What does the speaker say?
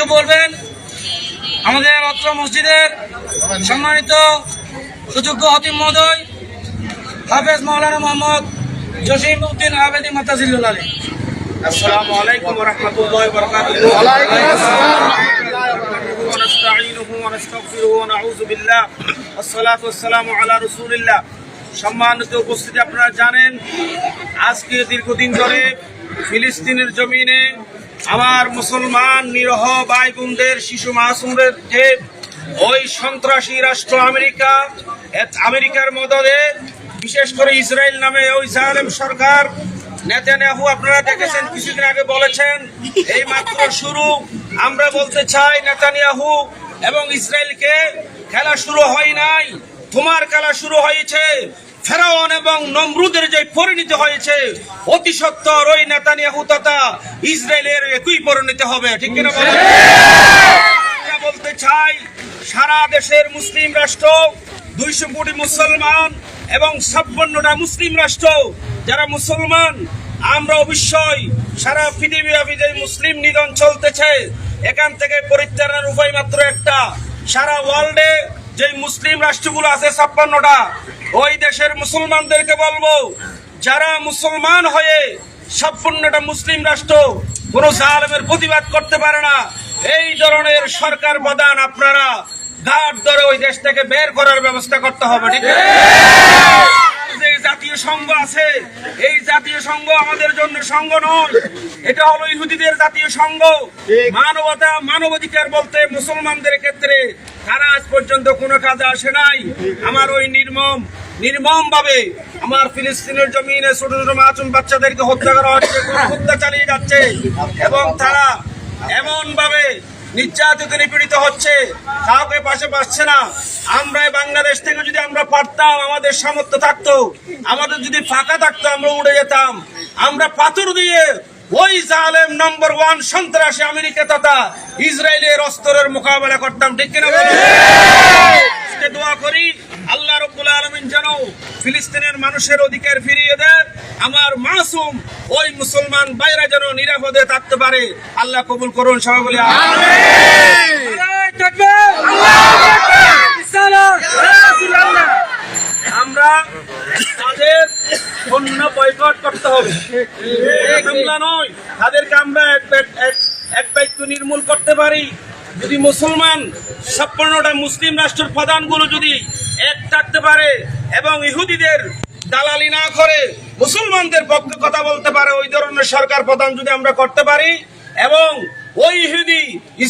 কিছু বলবেন আমাদের অত্র মসজিদের সম্মানিত সুযোগ্য হতিম মহোদয় হাফেজ মৌলানা মোহাম্মদ জসিম উদ্দিন আবেদি মাতাজিল্লুল আলী السلام عليكم ورحمة الله وبركاته وعليكم السلام. ونستعينه ونستغفره ونعوذ بالله والصلاة والسلام على رسول الله সম্মানিত উপস্থিতি আপনারা জানেন আজকে দীর্ঘদিন ধরে ফিলিস্তিনের জমিনে আমার মুসলমান নিরহ ভাই বোনদের শিশু মাসুমদের যে ওই সন্ত্রাসী রাষ্ট্র আমেরিকা আমেরিকার মদদে, বিশেষ করে ইসরায়েল নামে ওই জালেম সরকার, নেতানিয়াহু আপনারা দেখেছেন, কিছুদিন আগে বলেছেন এই মাত্র শুরু। আমরা বলতে চাই নেতানিয়াহু এবং ইসরায়েলকে খেলা শুরু হয় নাই। তোমার খেলা শুরু হয়েছে। ফেরাউন এবং নমরুদের যে পরিণতি হয়েছে, অতি সত্তর ওই নেতানিয়াহু তথা ইসরায়েলের একই পরিণতি হবে, ঠিক কিনা বলতে চাই, সারা দেশের মুসলিম রাষ্ট্র, দুইশো কোটি মুসলমান এবং ছাপ্পান্নটা মুসলিম রাষ্ট্র, যারা মুসলমান, আমরা অবশ্যই সারা যে মুসলিম নিধন চলতেছে, এখান থেকে পরিত্রাণের উপায় মাত্র একটা, সারা ওয়ার্ল্ডে যে মুসলিম রাষ্ট্রগুলো আছে ছাপ্পান্নটা, ওই দেশের মুসলমানদেরকে বলব, যারা মুসলমান হয়ে ছাপ্পান্নটা মুসলিম রাষ্ট্র কোন জালেমের প্রতিবাদ করতে পারে না, এই ধরনের সরকার প্রধান আপনারা ঘাট ধরে ওই দেশ থেকে বের করার ব্যবস্থা করতে হবে, ঠিক? যে জাতীয় সংঘ আছে, এই জাতীয় সংঘ আমাদের জন্য সংঘ নয়, এটা হলো ইহুদিদের জাতীয় সংঘ মানবতা, মানবাধিকার বলতে মুসলমানদের ক্ষেত্রে তারা আজ পর্যন্ত কোনো কাজে আসে নাই। আমার ওই নির্মম নির্মম ভাবে আমার ফিলিস্তিনের জমিনে ছোট ছোট মাসুম বাচ্চাদেরকে হত্যা করা হচ্ছে হত্যা চালিয়ে যাচ্ছে এবং তারা এমন ভাবে নির্যাতিত, নিপীড়িত হচ্ছে, কাউকে পাশে পাচ্ছে না। আমরা বাংলাদেশ থেকে যদি আমরা পারতাম, আমাদের সামর্থ্য থাকতো, আমাদের যদি ফাঁকা থাকতো, আমরা উড়ে যেতাম। আমরা পাথর দিয়ে ওই জালেম নম্বর ওয়ান সন্ত্রাসী আমেরিকা তথা ইসরায়েলের অস্ত্রের মোকাবেলা করতাম ঠিক কিনা আজকে দোয়া করি আল্লাহ রব্বুল আলমিন যেন ফিলিস্তিনের মানুষের অধিকার ফিরিয়ে দেয় আমার মাসুম ওই মুসলমান বাইরে যেন নিরাপদে থাকতে পারে। আল্লাহ কবুল করুন সবাই বলে পণ্য বয়কট করতে হবে। নয় তাদেরকে আমরা এক বাক্য নির্মূল করতে পারি যদি মুসলমান ছাপ্পান্নটা মুসলিম রাষ্ট্রের প্রধানগুলো যদি এক থাকতে পারে এবং ইহুদিদের দালালি না করে মুসলমানদের পক্ষে কথা বলতে পারে ওই ধরনের সরকার প্রধান যদি আমরা করতে পারি এবং ওই ইহুদি